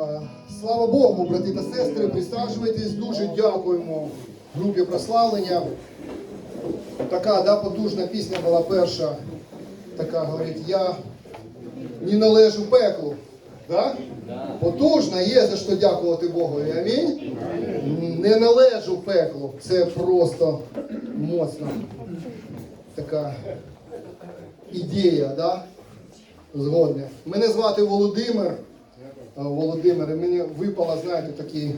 Е, Слава Богу, брати та сестри, присаджуйтесь. Дуже дякуємо групі прославлення. Така да, потужна пісня була перша. Така говорить, я не належу пеклу. Да? Потужна, є за що дякувати Богу. Амінь. Не належу пеклу. Це просто моцна така ідея, да? Згодне. Мене звати Володимир. Е, Володимир, і мені випала, знаєте, такі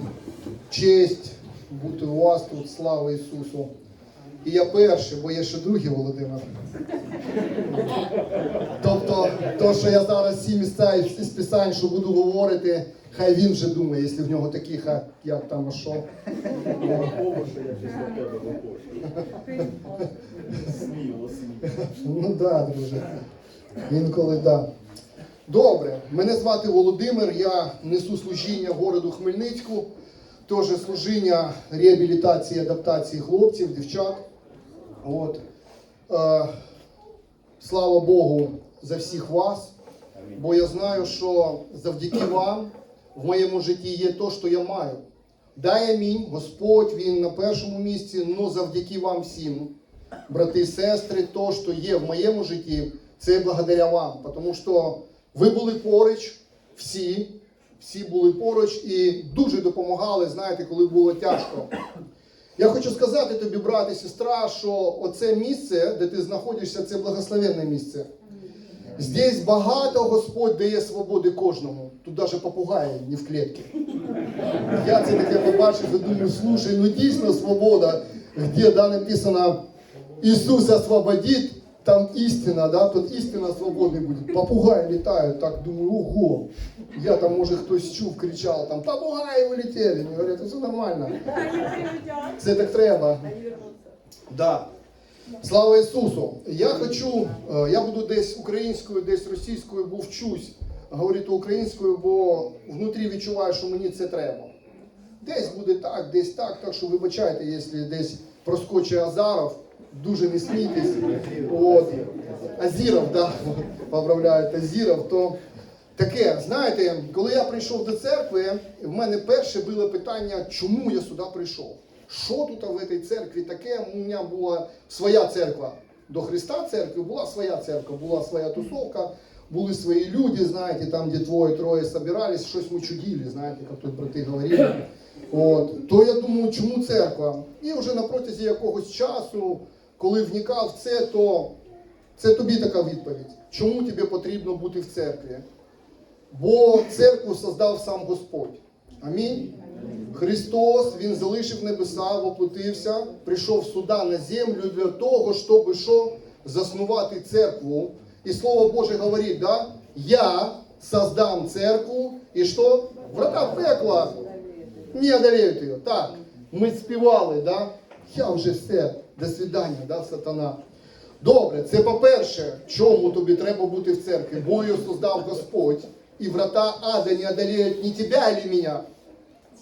честь бути у вас тут, слава Ісусу. І я перший, бо є ще другий Володимир. Тобто, то, що я зараз всі місця із із писань, що буду говорити, хай він вже думає, якщо в нього такі, хай як там, а що. Ну так, друже. Інколи так. Добре, мене звати Володимир, я несу служіння городу Хмельницьку, теж служіння реабілітації, і адаптації хлопців, дівчат. От. Е, слава Богу за всіх вас, бо я знаю, що завдяки вам в моєму житті є те, що я маю. Дай амінь, Господь, Він на першому місці, але завдяки вам всім брати і сестри, то, що є в моєму житті, це благодаря вам. Тому що ви були поруч, всі, всі були поруч і дуже допомагали, знаєте, коли було тяжко. Я хочу сказати тобі, брат і сестра, що оце місце, де ти знаходишся, це благословенне місце. Здесь багато Господь дає свободи кожному. Тут навіть попугаї не в клітці. Я це таке побачив і думаю, слушай, ну дійсно свобода, де да, написано Ісус освободит, там істина, да, тут істина свободний буде. Попугаї літають, так думаю, ого. Я там, може, хтось чув, кричав, там попугаї вилетіли. Вони говорять, все нормально. Це так треба. Да. Слава Ісусу! Я хочу, е, я буду десь українською, десь російською, бо вчусь говорити українською, бо внутрі відчуваю, що мені це треба. Десь буде так, десь так, так що вибачайте, якщо десь проскочить Азаров, дуже не смійтесь. От. Азіров, да, поправляють Азіров, то таке, знаєте, коли я прийшов до церкви, в мене перше було питання, чому я сюди прийшов. Що тут в цій церкві таке? У мене була своя церква. До Христа церкви була своя церква, була своя тусовка, були свої люди, знаєте, там, де двоє-троє собирались, щось ми чудили, знаєте, як тут брати говорили. От. То я думаю, чому церква? І вже на протязі якогось часу, коли вникав в це, то це тобі така відповідь. Чому тобі потрібно бути в церкві? Бо церкву создав сам Господь. Амінь. Христос, Він залишив небеса, воплотився, прийшов сюди на землю для того, щоб що? заснувати церкву. І Слово Боже говорить, да? я создам церкву, і що? Врата пекла не одолеют ее. Так, ми співали, да? я вже все, до свидання, да, сатана. Добре, це по-перше, чому тобі треба бути в церкві? Бо її создав Господь, і врата ада не одолеють ні тебе, ні мене.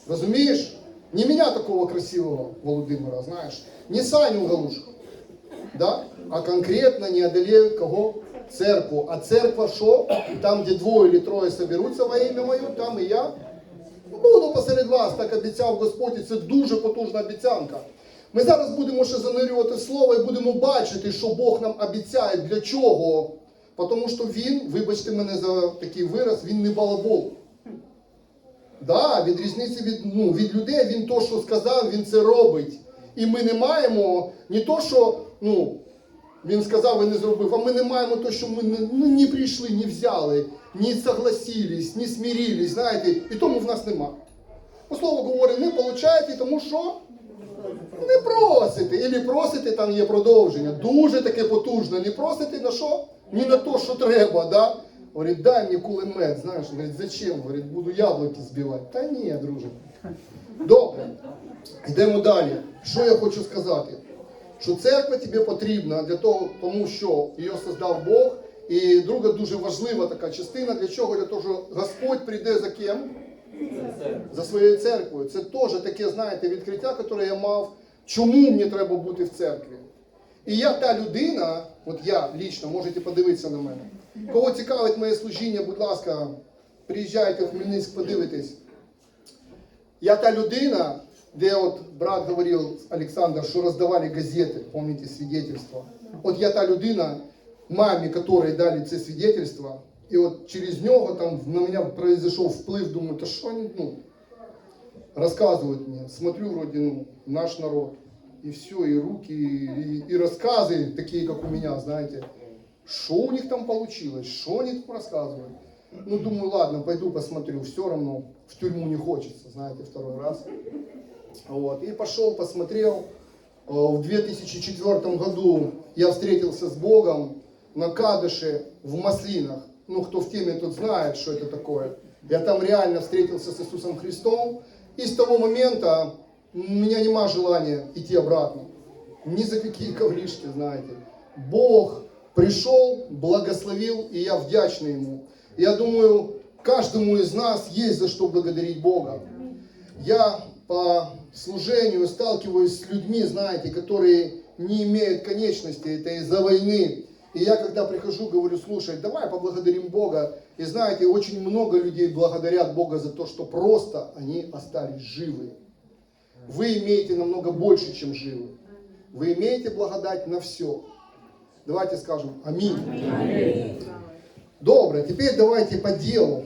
Розумієш? Не меня такого красивого Володимира, знаешь, не Саню Галушку, да? а конкретно не одолеют кого? Церкву. А церква що? Там, де двоє чи троє соберуться во ім'я моє, там і я буду посеред вас, так обіцяв Господь, і це дуже потужна обіцянка. Ми зараз будемо ще занирювати слово і будемо бачити, що Бог нам обіцяє для чого. Тому що Він, вибачте мене за такий вираз, він не балабол. Да, від різниці від, ну, від людей він то, що сказав, він це робить. І ми не маємо не то, що ну, він сказав і не зробив, а ми не маємо то, що ми не, ну, не прийшли, не взяли, не согласились, не смирились, знаєте, і тому в нас нема. По слову говорить, не получаєте, тому що не просите. Ілі просите, там є продовження. Дуже таке потужне. Не просите на що? Ні на то, що треба. Да? Говорить, дай мені кулемет, знаєш, говорить, зачем? Говорить, буду яблуки збивати. Та ні, друже. Добре. Йдемо далі. Що я хочу сказати? Що церква тобі потрібна для того, тому що її создав Бог. І друга дуже важлива така частина, для чого? Для того, що Господь прийде за ким? За своєю церквою. Це теж таке, знаєте, відкриття, яке я мав, чому мені треба бути в церкві. І я та людина, от я лічно, можете подивитися на мене. Кого цікавить моє служіння, будь ласка, приїжджайте в Хмельницьк, подивитесь. Я та людина, де от брат говорив, Олександр, що роздавали газети, пам'ятаєте, свідетельства. От я та людина, мамі, которой дали це свідетельство, і от через нього там на мене произошел вплив, думаю, та що вони, ну, рассказывают мне, смотрю вроде, ну, наш народ, и все, и руки, и, и рассказы такие, как у меня, знаете, что у них там получилось, что они там рассказывают. Ну, думаю, ладно, пойду посмотрю, все равно в тюрьму не хочется, знаете, второй раз. Вот, и пошел, посмотрел. Э, В 2004 году я встретился с Богом на Кадыше в Маслинах. Ну, кто в теме, тот знает, что это такое. Я там реально встретился с Иисусом Христом. И с того момента у меня нема желания идти обратно. Ни за какие ковришки, знаете. Бог пришел, благословил, и я вдячный Ему. Я думаю, каждому из нас есть за что благодарить Бога. Я по служению сталкиваюсь с людьми, знаете, которые не имеют конечности, это из-за войны. И я когда прихожу, говорю, слушай, давай поблагодарим Бога. И знаете, очень много людей благодарят Бога за то, что просто они остались живы. Вы имеете намного больше, чем живы. Вы имеете благодать на все. Давайте скажем аминь. Добро, теперь давайте по делу.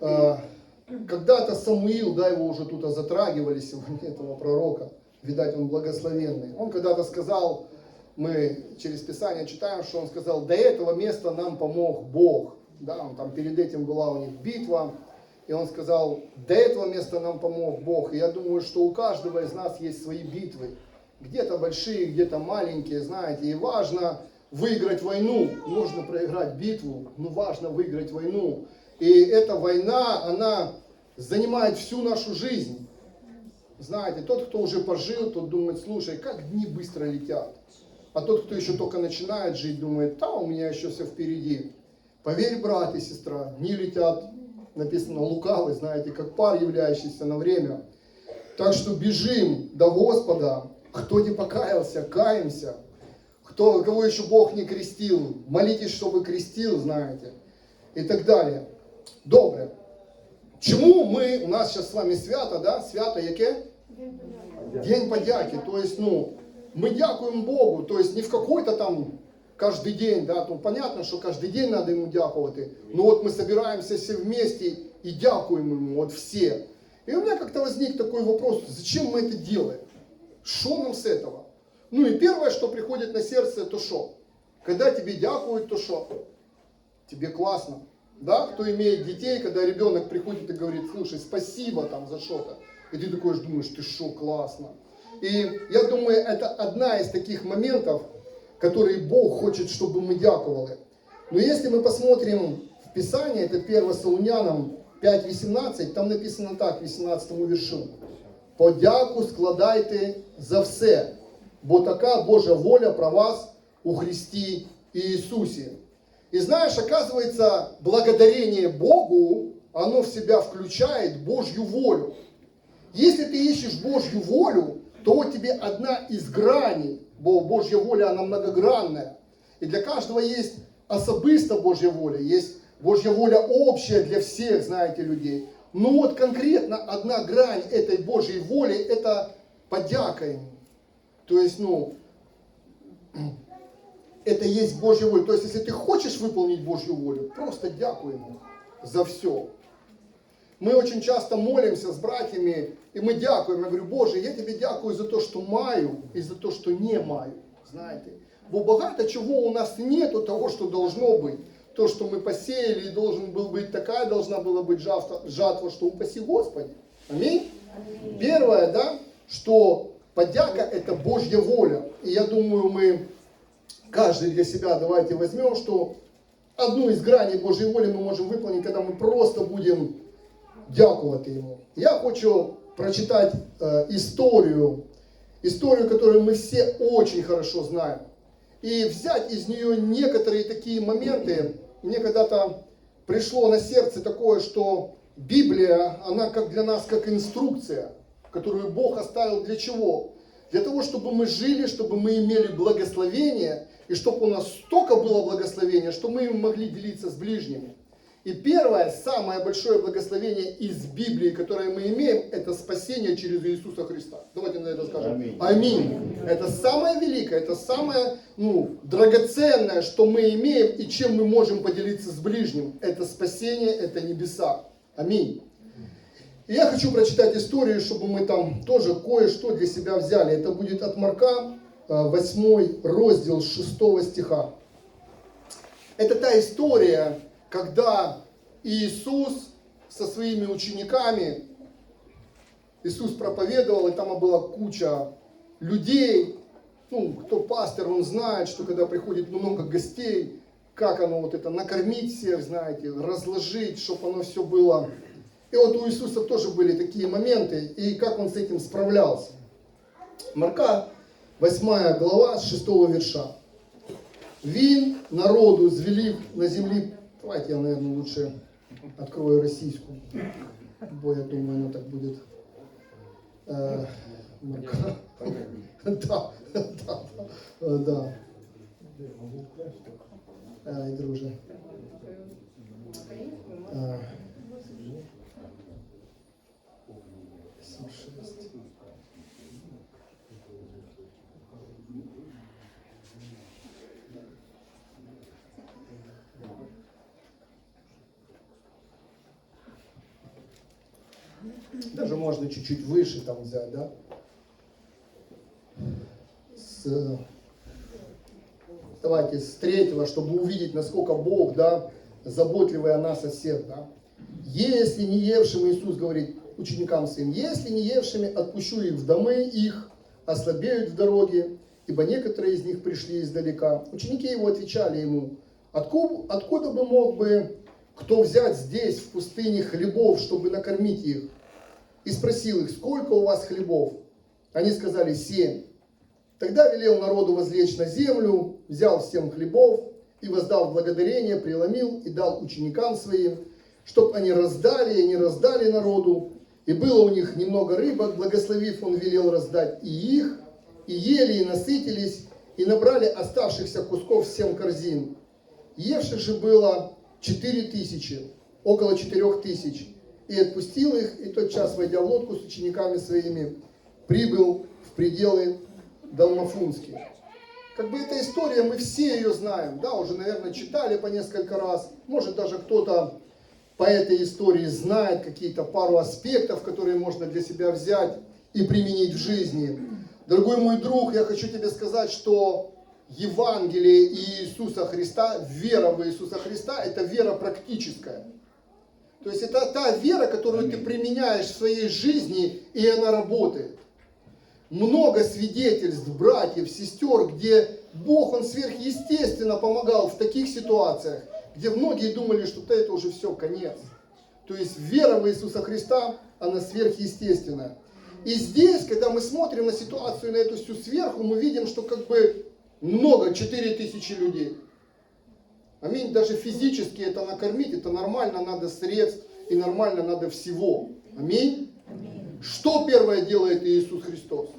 Э, Когда-то Самуил, да, его уже тут затрагивали сегодня, этого пророка, видать, он благословенный. Он когда-то сказал, мы через Писание читаем, что он сказал, до этого места нам помог Бог. Да, он там перед этим была у них битва, и он сказал, до этого места нам помог Бог. И я думаю, что у каждого из нас есть свои битвы. Где-то большие, где-то маленькие, знаете. И важно выиграть войну. Нужно проиграть битву, но важно выиграть войну. И эта война, она занимает всю нашу жизнь. Знаете, тот, кто уже пожил, тот думает, слушай, как дни быстро летят. А тот, кто еще только начинает жить, думает, да, у меня еще все впереди. Поверь, брат и сестра, дни летят, написано, лукавый, знаете, как пар, являющийся на время. Так что бежим до Господа. Кто не покаялся, каемся. Кто, кого еще Бог не крестил, молитесь, чтобы крестил, знаете. И так далее. Добре. Чому ми, у нас зараз з вами свято, да? Свято яке? День подяки. То есть, ну, мы дякуем Богу, то есть не в какой-то там каждый день, да, ну понятно, что каждый день надо ему дякувати, но вот мы собираемся все вместе и дякуем ему, вот все. И у меня как-то возник такой вопрос, зачем мы это делаем? Что нам с этого? Ну и первое, что приходит на сердце, это что? Когда тебе дякуют, то что? Тебе классно. Да, кто имеет детей, когда ребенок приходит и говорит, слушай, спасибо там за что-то. И ты такой же думаешь, ты что, классно. И я думаю, это одна из таких моментов, которые Бог хочет, чтобы мы дяковали. Но если мы посмотрим в Писание, это 1 Солунянам 5.18, там написано так, 18 вершу. Подяку складайте за все, бо така Божа воля про вас у Христі Иисусе. И знаешь, оказывается, благодарение Богу, оно в себя включает Божью волю. Если ты ищешь Божью волю, то тебе одна из граней, бо Божья воля, она многогранная. И для каждого есть особиста Божья воля, есть Божья воля общая для всех, знаете, людей. Но вот конкретно одна грань этой Божьей воли, это подяка ему. То есть, ну, это есть Божья воля. То есть, если ты хочешь выполнить Божью волю, просто дякуй ему за все. Мы очень часто молимся с братьями, и мы дякуем. Я говорю, Боже, я тебе дякую за то, що маю, і за то, що не маю. Знаете, бо багато чего у нас нету того, что должно быть. То, что мы посеяли, и должен был быть такая, должна была быть жатва, жатва что упаси Господи. Аминь. Первое, да, что подяка это Божья воля. И я думаю, мы каждый для себя давайте возьмем, что одну из граней Божьей воли мы можем выполнить, когда мы просто будем дякувати йому. Я хочу прочитать э, историю, историю, которую мы все очень хорошо знаем, и взять из нее некоторые такие моменты. Мне когда-то пришло на сердце такое, что Библия, она как для нас как инструкция, которую Бог оставил для чего? Для того, чтобы мы жили, чтобы мы имели благословение, и чтобы у нас столько было благословения, что мы могли делиться с ближними. И первое, самое большое благословение из Библии, которое мы имеем, это спасение через Иисуса Христа. Давайте на это скажем. Аминь. Аминь. Это самое великое, это самое ну, драгоценное, что мы имеем и чем мы можем поделиться с ближним. Это спасение, это небеса. Аминь. И я хочу прочитать историю, чтобы мы там тоже кое-что для себя взяли. Это будет от Марка, 8 раздел 6 стиха. Это та история, когда Иисус со своими учениками, Иисус проповедовал, и там была куча людей. Ну, кто пастор, он знает, что когда приходит много гостей, как оно вот это, накормить всех, знаете, разложить, чтобы оно все было. И вот у Иисуса тоже были такие моменты, и как он с этим справлялся. Марка, 8 глава, с 6 верша. Він народу звелів на землі. Давайте я, наверное, лучше открою российскую, бо я думаю, оно так будет. Э. Да, да, да, Э. Ай, друже. Даже можно чуть-чуть выше там взять, да? С, давайте с третьего, чтобы увидеть, насколько Бог, да, заботливый о нас, о всех, да. Если не евшим, Иисус говорит ученикам своим, если не евшими, отпущу их в домы их, ослабеют в дороге, ибо некоторые из них пришли издалека. Ученики его отвечали ему, откуда, откуда бы мог бы кто взять здесь, в пустыне, хлебов, чтобы накормить их? И спросил их, сколько у вас хлебов? Они сказали, семь. Тогда велел народу возлечь на землю, взял всем хлебов и, воздав благодарение, преломил и дал ученикам своим, чтоб они раздали, и они раздали народу. И было у них немного рыбок, благословив, он велел раздать и их, и ели, и насытились, и набрали оставшихся кусков семь корзин. Евших же было четыре тысячи, около четырех тысяч. И отпустил их, и тот час, войдя в лодку с учениками своими, прибыл в пределы Далмафунские. Как бы эта история, мы все ее знаем, да, уже, наверное, читали по несколько раз. Может, даже кто-то по этой истории знает какие-то пару аспектов, которые можно для себя взять и применить в жизни. Дорогой мой друг, я хочу тебе сказать, что Евангелие Иисуса Христа, вера в Иисуса Христа, это вера практическая. То есть это та вера, которую ты применяешь в своей жизни, и она работает. Много свидетельств, братьев, сестер, где Бог, Он сверхъестественно помогал в таких ситуациях, где многие думали, что да, это уже все, конец. То есть вера в Иисуса Христа, она сверхъестественная. И здесь, когда мы смотрим на ситуацию, на эту всю сверху, мы видим, что как бы много, 4 тысячи людей. Аминь. Даже физически это накормить, это нормально, надо средств и нормально надо всего. Аминь. Что первое делает Иисус Христос?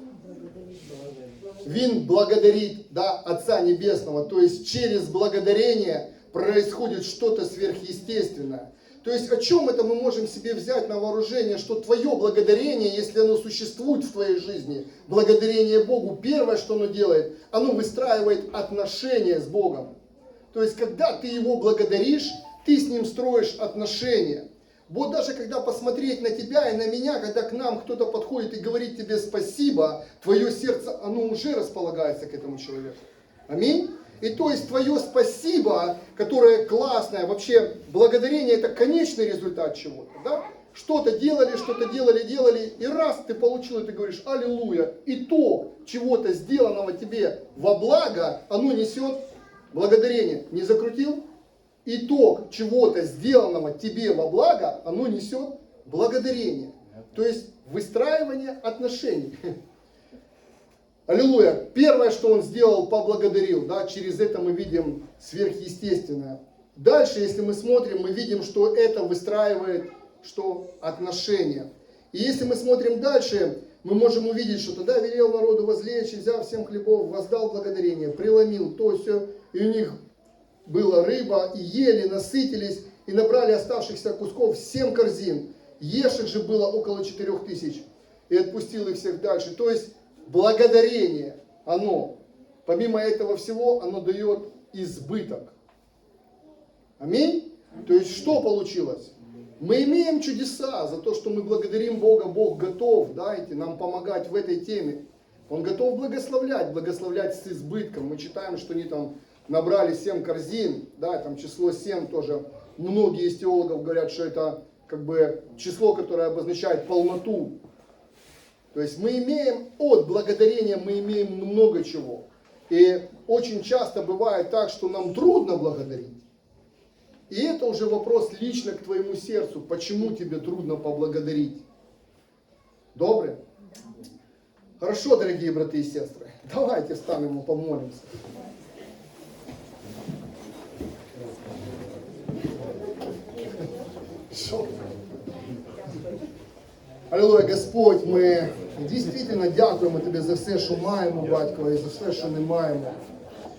Вин благодарит да, Отца Небесного, то есть через благодарение происходит что-то сверхъестественное. То есть о чем это мы можем себе взять на вооружение, что твое благодарение, если оно существует в твоей жизни, благодарение Богу, первое, что оно делает, оно выстраивает отношения с Богом. То есть когда ты Его благодаришь, ты с Ним строишь отношения. Вот даже когда посмотреть на тебя и на меня, когда к нам кто-то подходит и говорит тебе спасибо, твое сердце, оно уже располагается к этому человеку. Аминь. И то есть твое спасибо, которое классное, вообще благодарение это конечный результат чего-то, да? Что-то делали, что-то делали, делали, и раз ты получил, ты говоришь, аллилуйя, итог чего-то сделанного тебе во благо, оно несет благодарение. Не закрутил? Итог чего-то сделанного тебе во благо, оно несет благодарение. То есть выстраивание отношений. Аллилуйя. Первое, что он сделал, поблагодарил. Да, через это мы видим сверхъестественное. Дальше, если мы смотрим, мы видим, что это выстраивает что? Отношения. И если мы смотрим дальше, мы можем увидеть, что тогда велел народу возлечь, и взяв всем хлебов, воздал благодарение, преломил то все, и у них была рыба, и ели, насытились, и набрали оставшихся кусков семь корзин. Ешек же было около четырех тысяч, и отпустил их всех дальше. То есть благодарение, оно, помимо этого всего, оно дает избыток. Аминь? То есть что получилось? Мы имеем чудеса за то, что мы благодарим Бога. Бог готов, дайте нам помогать в этой теме. Он готов благословлять, благословлять с избытком. Мы читаем, что они там набрали 7 корзин, да, там число 7 тоже. Многие из теологов говорят, что это как бы число, которое обозначает полноту. То есть мы имеем от благодарения, мы имеем много чего. И очень часто бывает так, что нам трудно благодарить. И это уже вопрос лично к твоему сердцу. Почему тебе трудно поблагодарить? Добре? Хорошо, дорогие браты и сестры. Давайте встанем и помолимся. Алілуя, Господь, ми дійсно дякуємо Тобі за все, що маємо, батько, і за все, що не маємо.